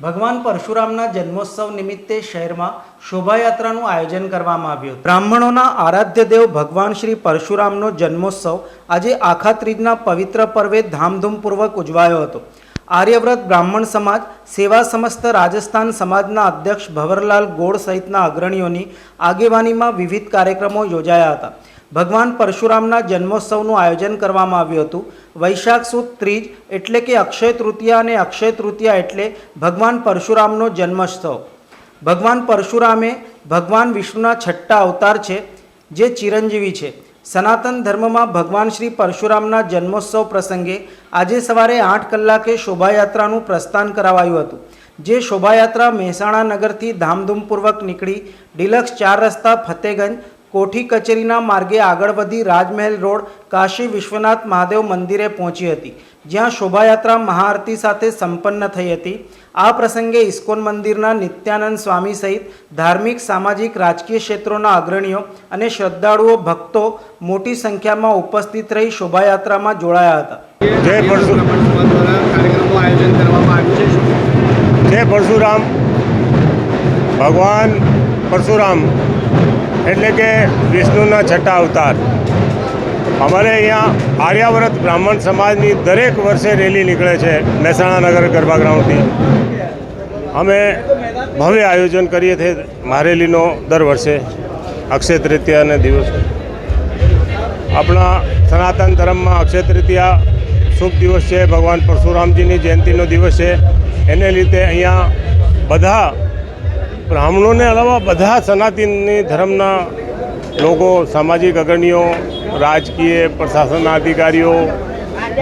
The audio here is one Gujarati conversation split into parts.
ભગવાન પરશુરામના જન્મોત્સવ નિમિત્તે શહેરમાં શોભાયાત્રાનું આયોજન કરવામાં આવ્યું બ્રાહ્મણોના આરાધ્ય દેવ ભગવાન શ્રી પરશુરામનો જન્મોત્સવ આજે આખા ત્રીજના પવિત્ર પર્વે ધામધૂમપૂર્વક ઉજવાયો હતો. આર્યવ્રત બ્રાહ્મણ સમાજ, સેવા સમસ્ત રાજસ્થાન સમાજના અધ્યક્ષ ભવરલાલ ગોળ સહિતના અગ્રણીઓની આગેવાનીમાં વિવિધ કાર્યક્રમો યોજાયા હતા. ભગવાન પરશુરામના જન્મોત્સવનું આયોજન કરવામાં આવ્યું હતું. વૈશાખ સુદ ત્રીજ એટલે કે અક્ષય તૃતીયા અને અક્ષય તૃતીયા એટલે ભગવાન પરશુરામનો જન્મોત્સવ. ભગવાન પરશુરામે ભગવાન વિષ્ણુના છઠ્ઠા અવતાર છે, જે ચિરંજીવી છે. સનાતન ધર્મમાં ભગવાન શ્રી પરશુરામના જન્મોત્સવ પ્રસંગે આજે સવારે આઠ કલાકે શોભાયાત્રાનું પ્રસ્થાન કરાવાયું હતું, જે શોભાયાત્રા મહેસાણા નગરથી ધામધૂમપૂર્વક નીકળી ડિલક્સ ચાર રસ્તા ફતેગંજ કોઠી કચેરીના માર્ગે આગળ વધી રાજમહેલ રોડ કાશી વિશ્વનાથ મહાદેવ મંદિરે પહોંચી હતી, જ્યાં શોભાયાત્રા મહાઆરતી સાથે સંપન્ન થઈ હતી. આ પ્રસંગે ઇસ્કોન મંદિરના નિત્યાનંદ સ્વામી સહિત ધાર્મિક, સામાજિક, રાજકીય ક્ષેત્રોના અગ્રણીઓ અને શ્રદ્ધાળુઓ, ભક્તો મોટી સંખ્યામાં ઉપસ્થિત રહી શોભાયાત્રામાં જોડાયા હતા. જય પરશુરામ. ભગવાન પરશુરામ. એટલે કે વિષ્ણુના છઠ્ઠા અવતાર. અમારે અહીંયા આર્યાવ્રત બ્રાહ્મણ સમાજની દરેક વર્ષે રેલી નીકળે છે મહેસાણા નગર ગરબા ગ્રાઉન્ડથી અમે ભવ્ય આયોજન કરીએ છીએ મહારેલીનો દર વર્ષે, અક્ષય તૃતીયાને દિવસ. આપણા સનાતન ધર્મમાં અક્ષય તૃતીયા શુભ દિવસ છે, ભગવાન પરશુરામજીની જયંતિનો દિવસ છે. એને લીધે અહીંયા બધા બ્રાહ્મણોને અલાવા બધા સનાતનની ધર્મના લોકો, સામાજિક અગ્રણીઓ, રાજકીય પ્રશાસનના અધિકારીઓ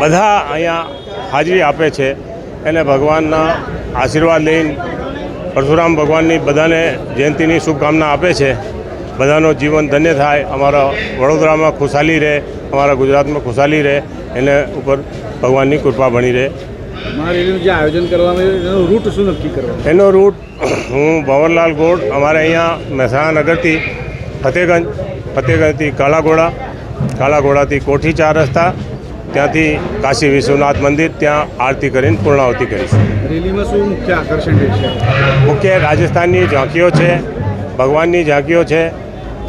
બધા અહીંયા હાજરી આપે છે એને ભગવાનના આશીર્વાદ લઈને પરશુરામ ભગવાનની બધાને જયંતિની શુભકામના આપે છે. બધાનો જીવન ધન્ય થાય, અમારા વડોદરામાં ખુશાલી રહે, અમારા ગુજરાતમાં ખુશાલી રહે, એને ઉપર ભગવાનની કૃપા ભણી રહે. મહારેલીનું જે આયોજન કરવામાં આવ્યું એનું રૂટ શું નક્કી કરવાનું? એનો રૂટ હું ભવરલાલ ગોડ અમારે અહીંયા મહેસાણા નગરથી ફતેગંજ ફતેગંજથી કાલાઘોડા કાલાઘોડાથી કોઠી ચાર રસ્તા ત્યાંથી કાશી વિશ્વનાથ મંદિર ત્યાં આરતી કરીને પૂર્ણાવતિ કરીશું. રેલીમાં શું મુખ્ય આકર્ષણ રહેશે મુખ્ય રાજસ્થાનની ઝાંકીઓ છે ભગવાનની ઝાંકીઓ છે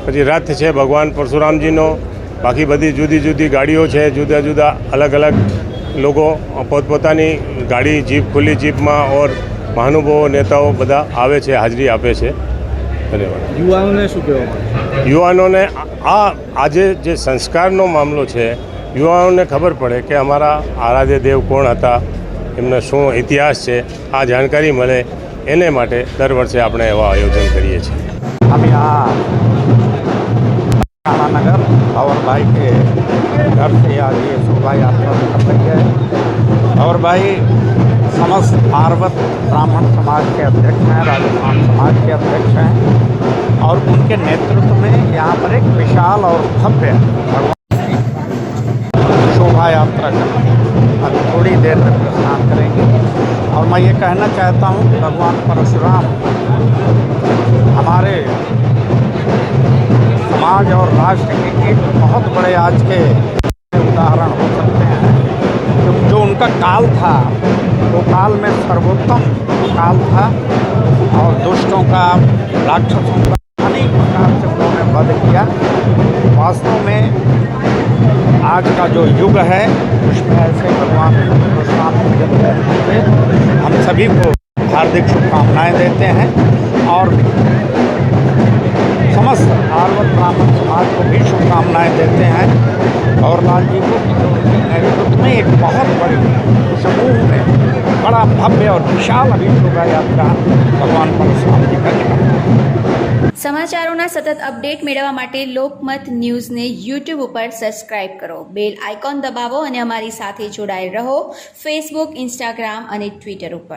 પછી રથ છે ભગવાન પરશુરામજીનો બાકી બધી જુદી જુદી ગાડીઓ છે જુદા જુદા અલગ અલગ લોકો પોતપોતાની ગાડી જીપ ખુલ્લી જીપમાં ઓર મહાનુભવો નેતાઓ બધા આવે છે હાજરી આપે છે. ધન્યવાદ. યુવાનોને શું કહેવાય યુવાનોને આ આજે જે સંસ્કારનો મામલો છે યુવાનોને ખબર પડે કે અમારા આરાધ્ય દેવ કોણ હતા એમનો શું ઇતિહાસ છે આ જાણકારી મળે એને માટે દર વર્ષે આપણે એવા આયોજન કરીએ છીએ. અમે આ નગર ભાવનભાઈ કે घर से आज ये शोभा यात्रा निकल रही है और भाई, समस्त आर्वत ब्राह्मण समाज के अध्यक्ष हैं, राजस्थान समाज के अध्यक्ष हैं, और उनके नेतृत्व में यहाँ पर एक विशाल और भव्य शोभा यात्रा कर अब थोड़ी देर में प्रस्थान करेंगे। और मैं ये कहना चाहता हूँ कि भगवान परशुराम, हमारे समाज और राष्ट्र के एक बहुत बड़े आज के काल था वो काल में सर्वोत्तम काल था, और दुष्टों का, राक्षसों का अनेक प्रकार से उन्होंने वध किया। वास्तव में आज का जो युग है, उसमें ऐसे भगवान हम सभी को हार्दिक शुभकामनाएँ देते हैं, और समस्त आर्वत ब्राह्मण समाज को भी शुभकामनाएं देते हैं और लाल जी को उनके नेतृत्व में एक बहुत बड़ी समूह में बड़ा भव्य और विशाल अभी शोभा यात्रा भगवान परशुराम जी का निकला સમાચારોના સતત અપડેટ મેળવવા માટે લોકમત ન્યૂઝને યુટ્યુબ ઉપર સબસ્ક્રાઇબ કરો બેલ આઇકોન દબાવો અને અમારી સાથે જોડાયેલ રહો ફેસબુક ઇન્સ્ટાગ્રામ અને ટ્વિટર ઉપર